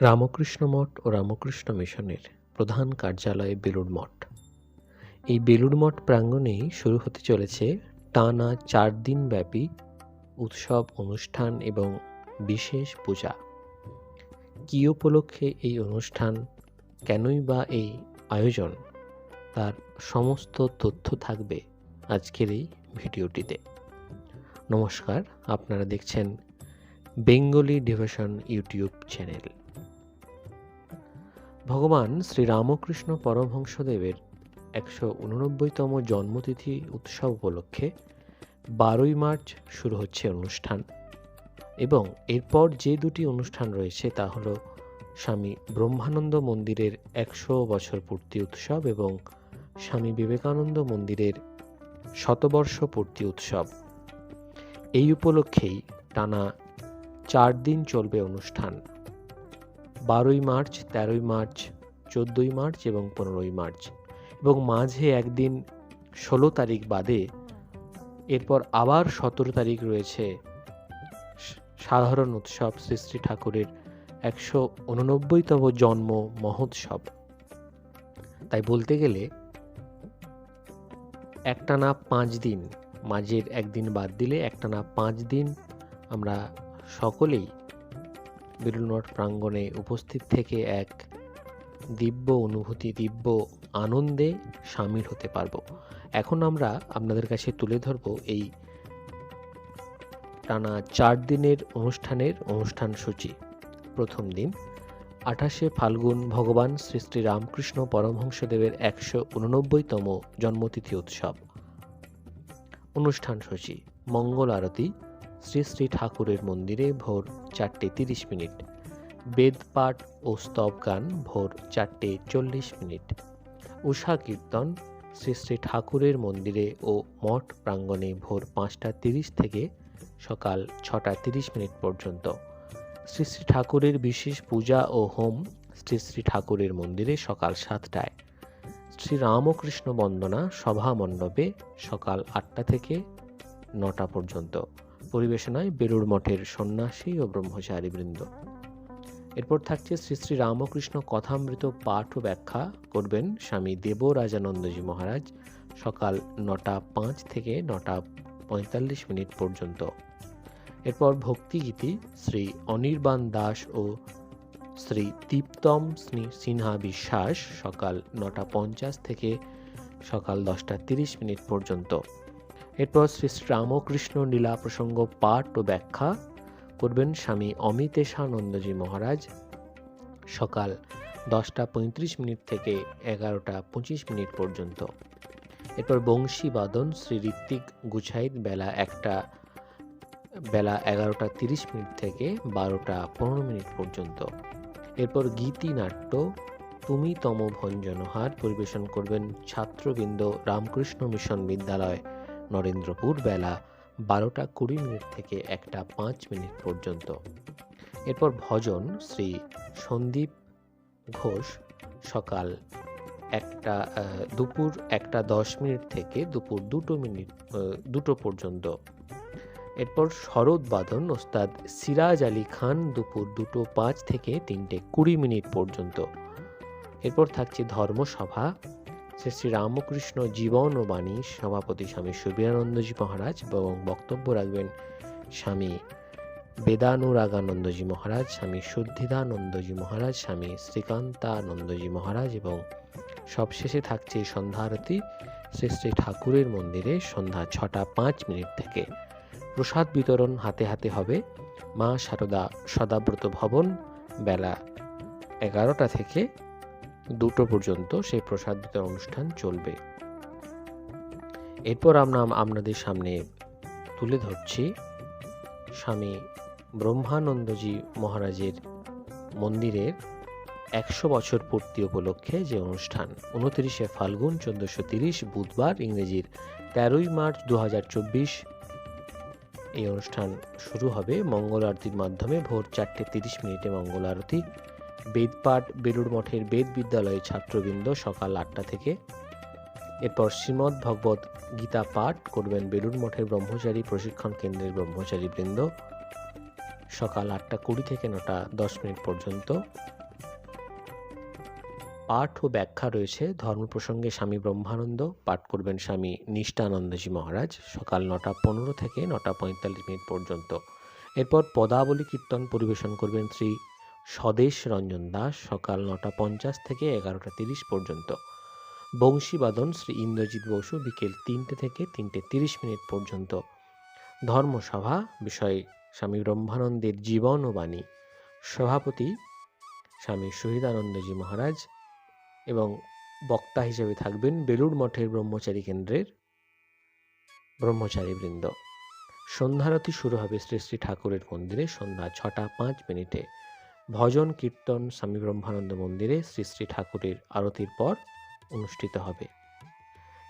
রামকৃষ্ণ মঠ ও রামকৃষ্ণ মিশনের প্রধান কার্যালয় বেলুড় মঠ। এই বেলুড় মঠ প্রাঙ্গণেই শুরু হতে চলেছে টানা চার দিন ব্যাপী উৎসব, অনুষ্ঠান এবং বিশেষ পূজা। কী উপলক্ষে এই অনুষ্ঠান, কেনই বা এই আয়োজন, তার সমস্ত তথ্য থাকবে আজকের এই ভিডিওটিতে। নমস্কার, আপনারা দেখছেন বেঙ্গলি ডিভিশন ইউটিউব চ্যানেল। ভগবান শ্রী রামকৃষ্ণ পরমহংসদেবের একশো উননব্বইতম জন্মতিথি উৎসব উপলক্ষে বারোই মার্চ শুরু হচ্ছে অনুষ্ঠান এবং এরপর যে দুটি অনুষ্ঠান রয়েছে তা হল স্বামী ব্রহ্মানন্দ মন্দিরের একশো বছর পূর্তি উৎসব এবং স্বামী বিবেকানন্দ মন্দিরের শতবর্ষ পূর্তি উৎসব। এই উপলক্ষেই টানা চার দিন চলবে অনুষ্ঠান। বারোই মার্চ, তেরোই মার্চ, চোদ্দোই মার্চ এবং পনেরোই মার্চ। এবং মাঝে একদিন ষোলো তারিখ বাদে এরপর আবার সতেরো তারিখ রয়েছে সাধারণ উৎসব শ্রী শ্রী ঠাকুরের একশো উননব্বইতম জন্ম মহোৎসব। তাই বলতে গেলে একটানা পাঁচ দিন, মাঝের একদিন বাদ দিলে একটানা পাঁচ দিন আমরা সকলেই বেলুনট প্রাঙ্গণে উপস্থিত থেকে এক দিব্য অনুভূতি, দিব্য আনন্দে সামিল হতে পারব। এখন আমরা আপনাদের কাছে তুলে ধরবো এই টানা চার দিনের অনুষ্ঠানের অনুষ্ঠান সূচি। প্রথম দিন, আঠাশে ফাল্গুন ভগবান শ্রী শ্রী রামকৃষ্ণ পরমহংসদেবের একশো উননব্বইতম জন্মতিথি উৎসব। অনুষ্ঠান সূচি, মঙ্গল আরতি শ্রী শ্রী ঠাকুরের মন্দিরে ভোর চারটে তিরিশ মিনিট। বেদপাঠ ও স্তব গান ভোর চারটে চল্লিশ মিনিট। উষা কীর্তন শ্রী শ্রী ঠাকুরের মন্দিরে ও মঠ প্রাঙ্গণে ভোর পাঁচটা তিরিশ থেকে সকাল ছটা তিরিশ মিনিট পর্যন্ত। শ্রী শ্রী ঠাকুরের বিশেষ পূজা ও হোম শ্রী শ্রী ঠাকুরের মন্দিরে সকাল সাতটায়। শ্রী রামকৃষ্ণ বন্দনা সভা মণ্ডপে সকাল আটটা থেকে নটা পর্যন্ত। পরিবেশনায় বেলুড় মঠের সন্ন্যাসী ও ব্রহ্মচারী বৃন্দ এরপর থাকছে শ্রী শ্রী রামকৃষ্ণ কথামৃত পাঠ ও ব্যাখ্যা করবেন স্বামী দেব দেবরাজানন্দজি মহারাজ সকাল নটা পাঁচ থেকে নটা পঁয়তাল্লিশ মিনিট পর্যন্ত। এরপর ভক্তিগীতি শ্রী অনির্বাণ দাস ও শ্রী দীপ্তম সিনহা বিশ্বাস সকাল নটা পঞ্চাশ থেকে সকাল দশটা তিরিশ মিনিট পর্যন্ত। এরপর শ্রী রামকৃষ্ণ লীলা প্রসঙ্গ পাঠ ও ব্যাখ্যা করবেন স্বামী অমিতেশানন্দজি মহারাজ। সকাল দশটা পঁয়ত্রিশ মিনিট থেকে এগারোটা পঁচিশ মিনিট পর্যন্ত। এরপর বংশী বাদন শ্রী ঋত্বিক গুছাইত বেলা একটা, বেলা এগারোটা তিরিশ মিনিট থেকে বারোটা পনেরো মিনিট পর্যন্ত। এরপর গীতি নাট্য তুমি তম ভঞ্জনহার পরিবেশন করবেন ছাত্রবৃন্দ রামকৃষ্ণ মিশন বিদ্যালয়। নরেন্দ্রপুর বেলা বারোটা কুড়ি মিনিট থেকে একটা পাঁচ মিনিট পর্যন্ত। এরপর ভজন শ্রী সন্দীপ ঘোষ সকাল একটা দুপুর একটা দশ মিনিট থেকে দুপুর দুটো মিনিট দুটো পর্যন্ত। এরপর শরৎ বাদন ওস্তাদ সিরাজ আলী খান দুপুর দুটো পাঁচ থেকে তিনটে কুড়ি মিনিট পর্যন্ত। এরপর থাকছে ধর্মসভা শ্রী শ্রী রামকৃষ্ণ জীবন ও বাণী সভাপতি স্বামী সুবিরানন্দজি মহারাজ এবং বক্তব্য রাখবেন স্বামী বেদানুরাগানন্দজি মহারাজ, স্বামী শুদ্ধিদানন্দজি মহারাজ, স্বামী শ্রীকান্তানন্দজি মহারাজ এবং সবশেষে থাকছে সন্ধ্যারতি শ্রী শ্রী ঠাকুরের মন্দিরে সন্ধ্যা ছটা পাঁচ মিনিট থেকে প্রসাদ বিতরণ হাতে হাতে হবে। মা সারদা সদাব্রত ভবন বেলা এগারোটা থেকে দুটো পর্যন্ত সেই প্রসাদ বিতরণ অনুষ্ঠান চলবে। এরপর আমরা আপনাদের সামনে তুলে ধরছি স্বামী ব্রহ্মানন্দজি মহারাজের মন্দিরের একশো বছর পূর্তি উপলক্ষে যে অনুষ্ঠান, উনত্রিশে ফাল্গুন চোদ্দোশো তিরিশ বুধবার ইংরেজির তেরোই মার্চ দু হাজার চব্বিশ এই অনুষ্ঠান শুরু হবে মঙ্গল আরতির মাধ্যমে ভোর চারটে তিরিশ মিনিটে মঙ্গল আরতি বেদপাঠ বেলুড় মঠের বেদ বিদ্যালয়ের ছাত্রবৃন্দ সকাল আটটা থেকে। এরপর শ্রীমদ্ ভগবত গীতা পাঠ করবেন বেলুড় মঠের ব্রহ্মচারী প্রশিক্ষণ কেন্দ্রের ব্রহ্মচারী বৃন্দ। সকাল আটটা কুড়ি থেকে নটা দশ মিনিট পর্যন্ত। পাঠ ও ব্যাখ্যা রয়েছে ধর্ম প্রসঙ্গে স্বামী ব্রহ্মানন্দ, পাঠ করবেন স্বামী নিষ্ঠানন্দজি মহারাজ সকাল নটা পনেরো থেকে নটা পঁয়তাল্লিশ মিনিট পর্যন্ত। এরপর পদাবলী কীর্তন পরিবেশন করবেন শ্রী স্বদেশ রঞ্জন দাস, সকাল নটা পঞ্চাশ থেকে এগারোটা তিরিশ পর্যন্ত। বংশীবাদন শ্রী ইন্দ্রজিৎ বসু বিকেল তিনটে থেকে তিনটে তিরিশ মিনিট পর্যন্ত। ধর্মসভা, বিষয়ে স্বামী ব্রহ্মানন্দের জীবন ও বাণী। সভাপতি স্বামী শহীদানন্দজি মহারাজ এবং বক্তা হিসেবে থাকবেন বেলুড় মঠের ব্রহ্মচারী কেন্দ্রের ব্রহ্মচারী বৃন্দ সন্ধ্যারতি শুরু হবে শ্রী শ্রী ঠাকুরের মন্দিরে সন্ধ্যা ছটা পাঁচ মিনিটে। ভজন, কীর্তন, স্বামী ব্রহ্মানন্দ মন্দিরে শ্রী শ্রী ঠাকুরের আরতির পর অনুষ্ঠিত হবে।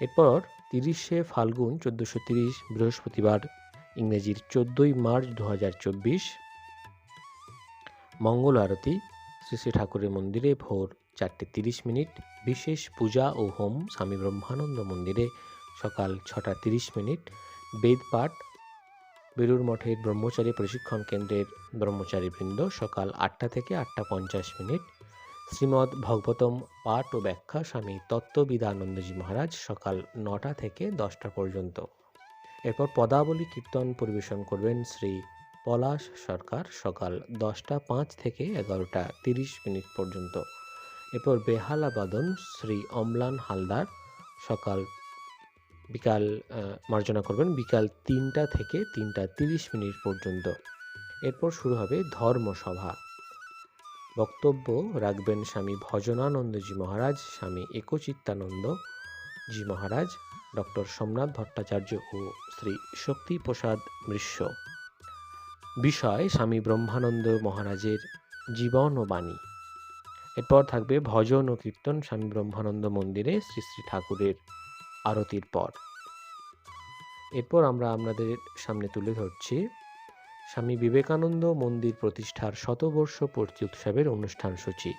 এরপর তিরিশে ফাল্গুন চোদ্দোশো তিরিশ, বৃহস্পতিবার, ইংরেজির চোদ্দোই মার্চ দু হাজার চব্বিশ, মঙ্গল আরতি, শ্রী শ্রী ঠাকুরের মন্দিরে ভোর চারটে তিরিশ মিনিট, বিশেষ পূজা ও হোম স্বামী ব্রহ্মানন্দ মন্দিরে সকাল ছটা তিরিশ মিনিট, বেদপাঠ বেলুর মঠের ব্রহ্মচারী প্রশিক্ষণ কেন্দ্রের ব্রহ্মচারীবৃন্দ সকাল আটটা থেকে আটটা পঞ্চাশ মিনিট। শ্রীমদ্ ভগবতম পাঠ ও ব্যাখ্যা স্বামী তত্ত্ববিদানন্দজি মহারাজ সকাল নটা থেকে দশটা পর্যন্ত। এরপর পদাবলী কীর্তন পরিবেশন করবেন শ্রী পলাশ সরকার সকাল দশটা পাঁচ থেকে এগারোটা তিরিশ মিনিট পর্যন্ত। এরপর বেহালা বাদন শ্রী অম্লান হালদার সকাল বিকাল মার্জনা করবেন বিকাল তিনটা থেকে তিনটা তিরিশ মিনিট পর্যন্ত। এরপর শুরু হবে ধর্মসভা। বক্তব্য রাখবেন স্বামী ভজনানন্দজি মহারাজ, স্বামী একচিত্তানন্দ জি মহারাজ, ডক্টর সোমনাথ ভট্টাচার্য ও শ্রী শক্তি প্রসাদ বিষয়, স্বামী ব্রহ্মানন্দ মহারাজের জীবন ও বাণী। এরপর থাকবে ভজন ও কীর্তন স্বামী ব্রহ্মানন্দ মন্দিরে শ্রী শ্রী ঠাকুরের আরতির পর। এরপর আমরা আপনাদের সামনে তুলে ধরছি স্বামী বিবেকানন্দ মন্দির প্রতিষ্ঠার শতবর্ষ পূর্তি উৎসবের অনুষ্ঠান সূচি।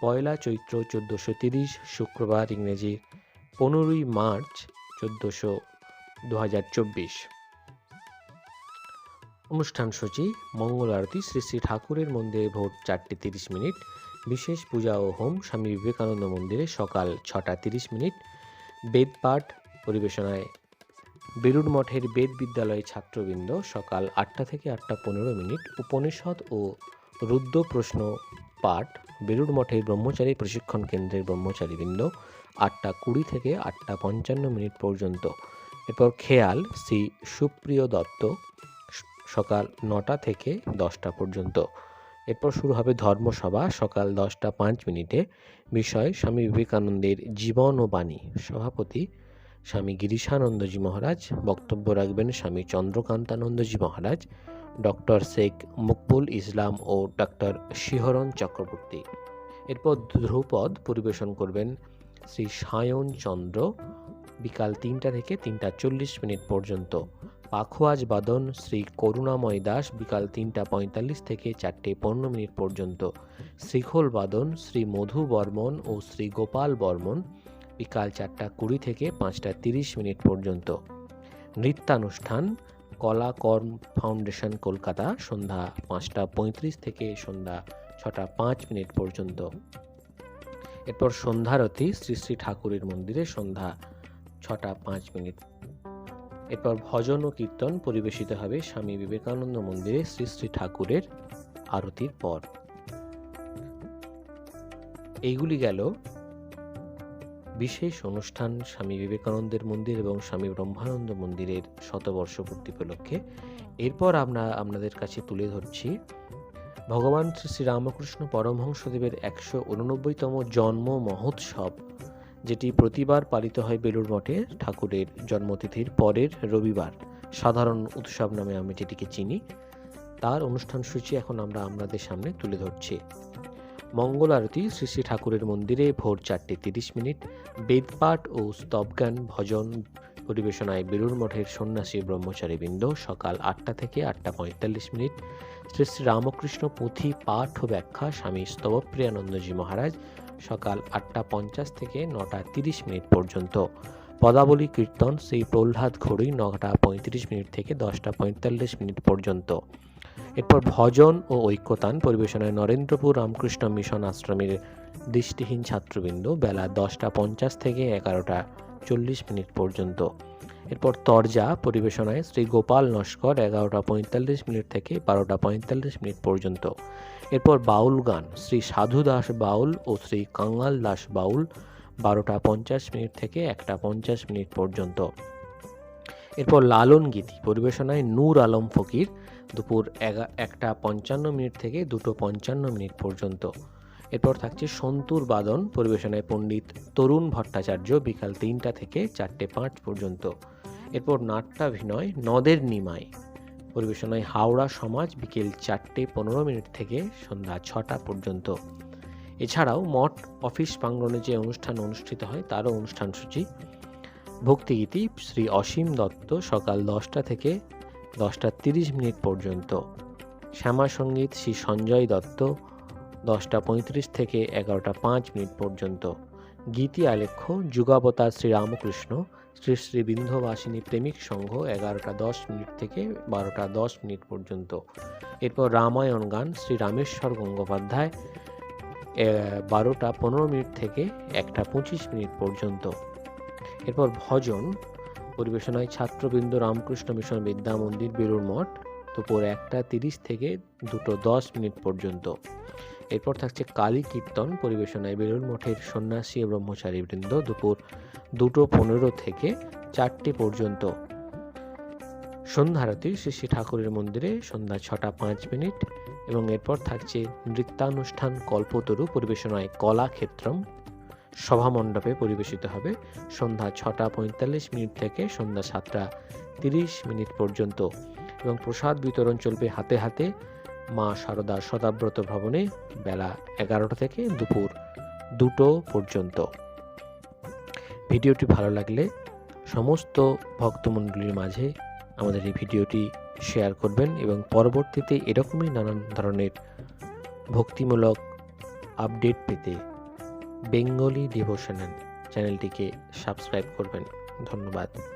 পয়লা চৈত্র চোদ্দোশো তিরিশ শুক্রবার ইংরেজি পনেরোই মার্চ চোদ্দোশো দু হাজার চব্বিশ। অনুষ্ঠান সূচি, মঙ্গল আরতি, শ্রী শ্রী ঠাকুরের মন্দিরে ভোর চারটে তিরিশ মিনিট, বিশেষ পূজা ও হোম স্বামী বিবেকানন্দ মন্দিরে সকাল ছটা তিরিশ মিনিট বেদপাঠ পরিবেশনায়। বেলুড় মঠের বেদ বিদ্যালয়ের ছাত্রবৃন্দ সকাল আটটা থেকে আটটা পনেরো মিনিট উপনিষদ ও রুদ্র প্রশ্ন পাঠ বেলুড় মঠের ব্রহ্মচারী প্রশিক্ষণ কেন্দ্রের ব্রহ্মচারীবৃন্দ আটটা কুড়ি থেকে আটটা পঞ্চান্ন মিনিট পর্যন্ত। এরপর খেয়াল শ্রী সুপ্রিয় দত্ত সকাল নটা থেকে দশটা পর্যন্ত। এরপর শুরু হবে ধর্মসভা সকাল দশটা পাঁচ মিনিটে। বিষয়, স্বামী বিবেকানন্দের জীবন ও বাণী। সভাপতি, স্বামী গিরিশানন্দজি মহারাজ। বক্তব্য রাখবেন স্বামী চন্দ্রকান্তানন্দজি মহারাজ, ডক্টর শেখ মকবুল ইসলাম ও ডক্টর শিহরণ চক্রবর্তী। এরপর ধ্রুপদ পরিবেশন করবেন শ্রী সায়ন চন্দ্র বিকাল তিনটা থেকে তিনটা চল্লিশ মিনিট পর্যন্ত। পাখোয়াজ বাদন শ্রী করুণাময় দাস বিকাল তিনটা পঁয়তাল্লিশ থেকে চারটে পনেরো মিনিট পর্যন্ত। শ্রীখোল বাদন শ্রী মধু বর্মন ও শ্রী গোপাল বর্মন বিকাল চারটা কুড়ি থেকে পাঁচটা তিরিশ মিনিট পর্যন্ত। নৃত্যানুষ্ঠান কলা কর্ম ফাউন্ডেশন কলকাতা সন্ধ্যা পাঁচটা পঁয়ত্রিশ থেকে সন্ধ্যা ছটা পাঁচ মিনিট পর্যন্ত। এরপর সন্ধ্যারতি শ্রী শ্রী ঠাকুরের মন্দিরে সন্ধ্যা ছটা পাঁচ মিনিট এরপর ভজন ও কীর্তন পরিবেশিত হবে স্বামী বিবেকানন্দ মন্দিরে শ্রী শ্রী ঠাকুরের আরতির পর। এইগুলি গেল বিশেষ অনুষ্ঠান স্বামী বিবেকানন্দের মন্দির এবং স্বামী ব্রহ্মানন্দ মন্দিরের শতবর্ষ শতবর্ষপূর্তি উপলক্ষে। এরপর আমরা আপনাদের কাছে তুলে ধরছি ভগবান শ্রী শ্রীরামকৃষ্ণ পরমহংসদেবের একশো উননব্বইতম জন্ম মহোৎসব। যেটি প্রতিবার পালিত হয় বেলুড় মঠে ঠাকুরের জন্মতিথির পরের রবিবার। সাধারণ উৎসব নামে আমি যেটিকে চিনি, তার অনুষ্ঠান সূচি এখন আমরা আপনাদের সামনে তুলে ধরছি। মঙ্গল আরতি শ্রী শ্রী ঠাকুরের মন্দিরে ভোর চারটে তিরিশ মিনিট, বেদপাঠ ও স্তবগান ভজন পরিবেশনায় বেলুর মঠের সন্ন্যাসী ব্রহ্মচারীবৃন্দ সকাল আটটা থেকে আটটা পঁয়তাল্লিশ মিনিট। শ্রী শ্রী রামকৃষ্ণ পুঁথি পাঠ ও ব্যাখ্যা স্বামী স্তবপ্রিয়ানন্দজি মহারাজ সকাল আটটা পঞ্চাশ থেকে নটা তিরিশ মিনিট পর্যন্ত। পদাবলী কীর্তন শ্রী প্রহ্লাদ ঘড়ি নটা পঁয়ত্রিশ মিনিট থেকে দশটা পঁয়তাল্লিশ মিনিট পর্যন্ত। এরপর ভজন ও ঐক্যতান পরিবেশনায় নরেন্দ্রপুর রামকৃষ্ণ মিশন আশ্রমের দৃষ্টিহীন ছাত্রবৃন্দ বেলা দশটা পঞ্চাশ থেকে এগারোটা চল্লিশ মিনিট পর্যন্ত। এরপর তরজা পরিবেশনায় শ্রী গোপাল নস্কর এগারোটা পঁয়তাল্লিশ মিনিট থেকে বারোটা পঁয়তাল্লিশ মিনিট পর্যন্ত। এরপর বাউল গান। শ্রী সাধু দাস বাউল ও শ্রী কাঙ্গাল দাস বাউল বারোটা পঞ্চাশ মিনিট থেকে একটা পঞ্চাশ মিনিট পর্যন্ত। এরপর লালন গীতি পরিবেশনায় নূর আলম ফকির দুপুর একটা পঞ্চান্ন মিনিট থেকে দুটো পঞ্চান্ন মিনিট পর্যন্ত। এরপর থাকছে সন্তুর বাদন পরিবেশনায় পণ্ডিত তরুণ ভট্টাচার্য বিকাল তিনটা থেকে চারটে পাঁচ পর্যন্ত। এরপর নাট্যাভিনয় নদের নিমাই। পরিবেশনায় হাওড়া সমাজ বিকেল চারটে পনেরো মিনিট থেকে সন্ধ্যা ছটা পর্যন্ত। এছাড়াও মঠ, অফিস প্রাঙ্গণে যে অনুষ্ঠান অনুষ্ঠিত হয় তারও অনুষ্ঠান সূচি। ভক্তিগীতি শ্রী অসীম দত্ত সকাল দশটা থেকে দশটা তিরিশ মিনিট পর্যন্ত। শ্যামা সংগীত শ্রী সঞ্জয় দত্ত দশটা পঁয়ত্রিশ থেকে এগারোটা পাঁচ মিনিট পর্যন্ত। গীতি আলেখ্য যুগাবতার শ্রী রামকৃষ্ণ শ্রী শ্রী বিন্ধবাসিনী প্রেমিক সংঘ এগারোটা দশ মিনিট থেকে বারোটা দশ মিনিট পর্যন্ত। এরপর রামায়ণ গান শ্রী রামেশ্বর গঙ্গোপাধ্যায় বারোটা পনেরো মিনিট থেকে একটা পঁচিশ মিনিট পর্যন্ত। এরপর ভজন, পরিবেশনায় ছাত্রবৃন্দ রামকৃষ্ণ মিশন বিদ্যা মন্দির বেলুর মঠ, দুপুর একটা তিরিশ থেকে দুটো দশ মিনিট পর্যন্ত। এরপর থাকছে কালী কীর্তন পরিবেশনায় বেলুর মঠের সন্ন্যাসী ব্রহ্মচারী বৃন্দ দুপুর দুটো পনেরো থেকে চারটে পর্যন্ত। সন্ধ্যারতি শ্রী শ্রী ঠাকুরের মন্দিরে সন্ধ্যা ছটা পাঁচ মিনিট এবং এরপর থাকছে নৃত্যানুষ্ঠান কল্পতরু পরিবেশনায় কলাক্ষেত্রম সভামণ্ডপে পরিবেশিত হবে সন্ধ্যা ছটা পঁয়তাল্লিশ মিনিট থেকে সন্ধ্যা সাতটা তিরিশ মিনিট পর্যন্ত এবং প্রসাদ বিতরণ চলবে হাতে হাতে মা শারদা শতাব্রত ভবনে বেলা এগারোটা থেকে দুপুর দুটো পর্যন্ত। ভিডিওটি ভালো লাগলে সমস্ত ভক্তমণ্ডলীর মাঝে আমাদের এই ভিডিওটি শেয়ার করবেন এবং পরবর্তীতে এরকমই নানান ধরনের ভক্তিমূলক আপডেট পেতে বেঙ্গলি ডিভোশনাল চ্যানেলটিকে সাবস্ক্রাইব করবেন। ধন্যবাদ।